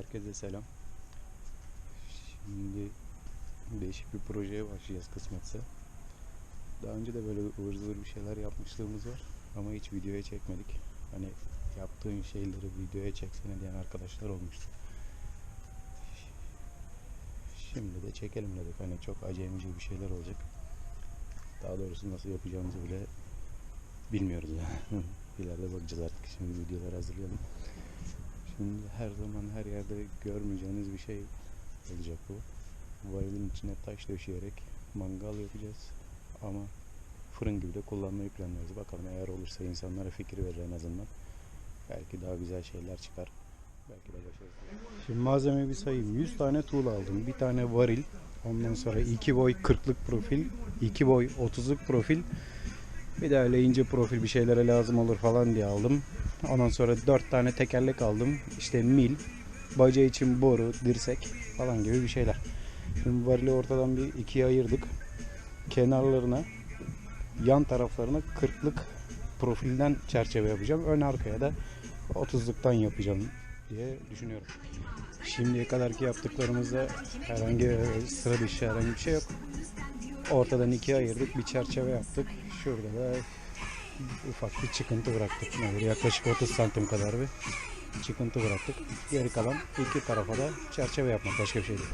Herkese selam. Şimdi değişik bir projeye başlayacağız kısmetse. Daha önce de böyle ıvır zıvır bir şeyler yapmışlığımız var ama hiç videoya çekmedik. Hani yaptığın şeyleri videoya çeksene diyen arkadaşlar olmuştu. Şimdi de çekelim dedik. Hani çok acemice bir şeyler olacak. Daha doğrusu nasıl yapacağımızı bile bilmiyoruz yani. İleride bakacağız artık. Şimdi videolar hazırlayalım. Şimdi her zaman her yerde görmeyeceğiniz bir şey olacak bu. Varilin içine taş döşeyerek mangal yapacağız. Ama fırın gibi de kullanmayı planlıyoruz. Bakalım eğer olursa insanlara fikir verir en azından. Belki daha güzel şeyler çıkar. Belki de başarısız. Şimdi malzemeyi bir sayayım. 100 tane tuğla aldım. Bir tane varil. Ondan sonra 2 boy 40'lık profil. 2 boy 30'luk profil. Bir de öyle ince profil bir şeylere lazım olur falan diye aldım. Ondan sonra 4 tane tekerlek aldım. İşte mil, baca için boru, dirsek falan gibi bir şeyler. Şimdi varili ortadan bir ikiye ayırdık. Kenarlarına, yan taraflarına 40'lık profilden çerçeve yapacağım. Ön arkaya da 30'luktan yapacağım diye düşünüyorum. Şimdiye kadarki yaptıklarımızda herhangi sıra dışı herhangi bir şey yok. Ortadan ikiye ayırdık. Bir çerçeve yaptık. Şurada da ufak bir çıkıntı bıraktık. Böyle yaklaşık 30 santim kadar bir çıkıntı bıraktık. Geri kalan iki tarafa da çerçeve yapmak. Başka bir şey değil.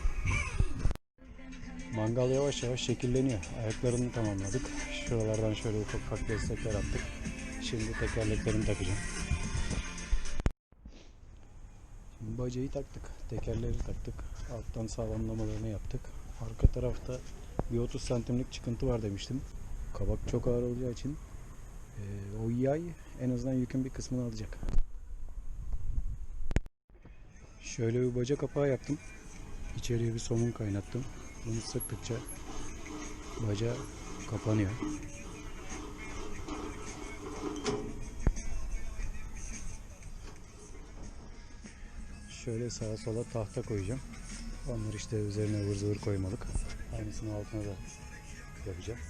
Mangal yavaş yavaş şekilleniyor. Ayaklarını tamamladık. Şuralardan şöyle ufak ufak destekler attık. Şimdi tekerleklerini takacağım. Şimdi bacayı taktık. Tekerleri taktık. Alttan sağlamlamalarını yaptık. Arka tarafta bir 30 santimlik çıkıntı var demiştim. Kabak çok ağır olacağı için o yay en azından yükün bir kısmını alacak. Şöyle bir baca kapağı yaptım. İçeriye bir somun kaynattım. Bunu sıktıkça baca kapanıyor. Şöyle sağa sola tahta koyacağım. Onları işte üzerine ıvır zıvır koymalık. Aynısını altına da yapacağım.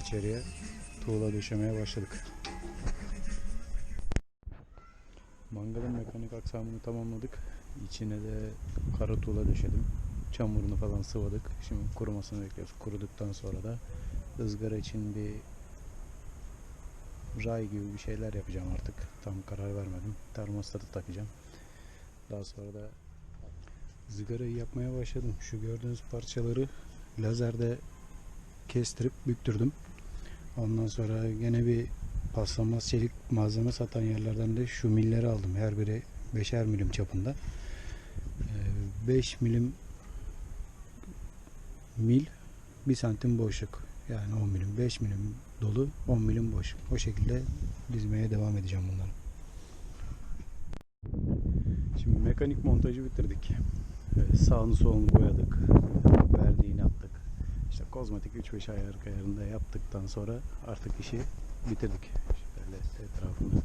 İçeriye tuğla döşemeye başladık. Mangalın mekanik aksamını tamamladık. İçine de kara tuğla döşedim. Çamurunu falan sıvadık. Şimdi kurumasını bekliyoruz. Kuruduktan sonra da ızgara için bir ray gibi bir şeyler yapacağım artık. Tam karar vermedim. Termostatı takacağım. Daha sonra da ızgarayı yapmaya başladım. Şu gördüğünüz parçaları lazerde kestirip büktürdüm. Ondan sonra gene bir paslanmaz çelik malzeme satan yerlerden de şu milleri aldım. Her biri 5'er milim çapında. 5 milim mil 1 santim boşluk. Yani 10 milim 5 milim dolu 10 milim boş. O şekilde dizmeye devam edeceğim bunları. Şimdi mekanik montajı bitirdik. Ee, Sağını solunu boyadık. Verdiğini attık. İşte kozmetik 3-5 ayar ayarında yaptıktan sonra artık işi bitirdik. Şöyle etrafını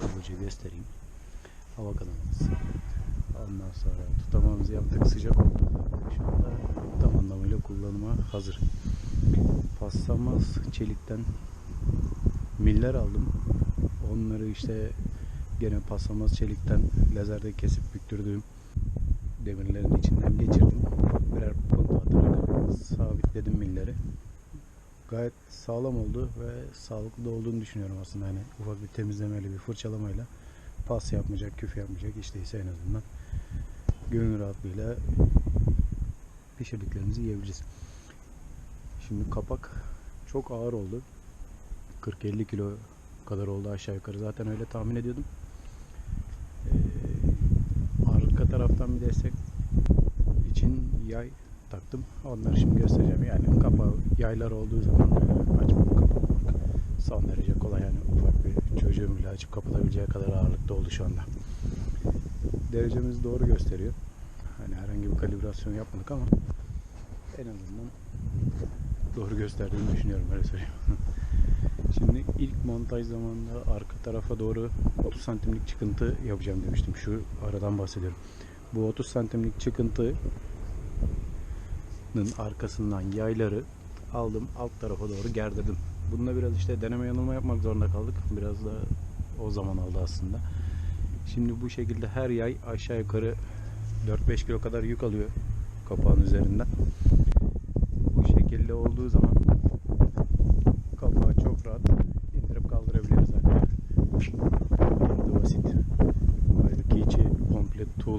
hızlıca göstereyim. Hava kanalımız. Ondan sonra tutamamızı yaptık. Sıcak oldu. Şu anda tam anlamıyla kullanıma hazır. Paslanmaz çelikten miller aldım. Onları işte gene paslanmaz çelikten lazerde kesip büktürdüğüm demirlerin içinden geçirdim. Birer punta atarak sabitledim milleri. Gayet sağlam oldu ve sağlıklı da olduğunu düşünüyorum aslında. Hani ufak bir temizlemeyle bir fırçalamayla pas yapmayacak, küf yapmayacak işte ise en azından gönül rahatlığıyla pişirdiklerimizi yiyebiliriz. Şimdi kapak çok ağır oldu. 40-50 kilo kadar oldu aşağı yukarı. Zaten öyle tahmin ediyordum. Ee, arka taraftan bir destek için yay taktım. Onları şimdi göstereceğim. Yani kapağı yaylar olduğu zaman açmak kapatmak son derece kolay. Yani ufak bir çocuğun bile açıp kapatabileceği kadar ağırlıkta oldu şu anda. Derecemizi doğru gösteriyor. Hani herhangi bir kalibrasyon yapmadık ama en azından doğru gösterdiğini düşünüyorum öyle söyleyeyim. Şimdi ilk montaj zamanında arka tarafa doğru 30 santimlik çıkıntı yapacağım demiştim. Şu aradan bahsediyorum. Bu 30 santimlik çıkıntının arkasından yayları aldım alt tarafa doğru gerdirdim. Bununla biraz işte deneme yanılma yapmak zorunda kaldık. Biraz da o zaman aldı aslında. Şimdi bu şekilde her yay aşağı yukarı 4-5 kilo kadar yük alıyor kapağın üzerinden. Bu şekilde olduğu zaman kapağı çok rahat indirip kaldırabiliyoruz zaten. Burada basit. Halbuki içi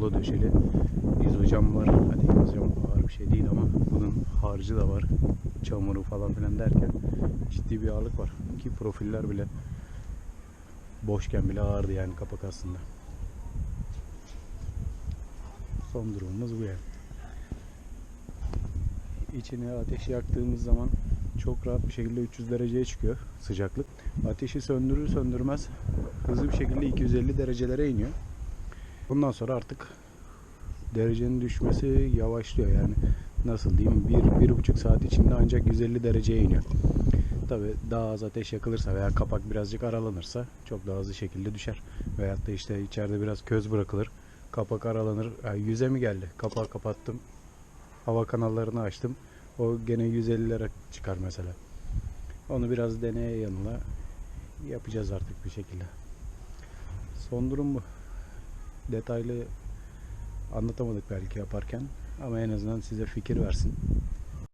tuğla döşeli. İzocam var. Hadi izocam ağır bir şey değil ama bunun harcı da var. Çamuru falan filan derken ciddi bir ağırlık var. Ki profiller bile boşken bile ağırdı yani kapak aslında. Son durumumuz bu yani. İçine ateşi yaktığımız zaman çok rahat bir şekilde 300 dereceye çıkıyor sıcaklık. Ateşi söndürür söndürmez hızlı bir şekilde 250 derecelere iniyor. Bundan sonra artık derecenin düşmesi yavaşlıyor yani nasıl diyeyim bir, bir buçuk saat içinde ancak 150 dereceye iniyor. Tabi daha az ateş yakılırsa veya kapak birazcık aralanırsa çok daha hızlı şekilde düşer. Veyahut da işte içeride biraz köz bırakılır. Kapak aralanır. Yani yüze mi geldi? Kapağı kapattım. Hava kanallarını açtım. O gene 150'lere çıkar mesela. Onu biraz deneye yanına yapacağız artık bir şekilde. Son durum bu. Detaylı anlatamadık belki yaparken ama en azından size fikir versin.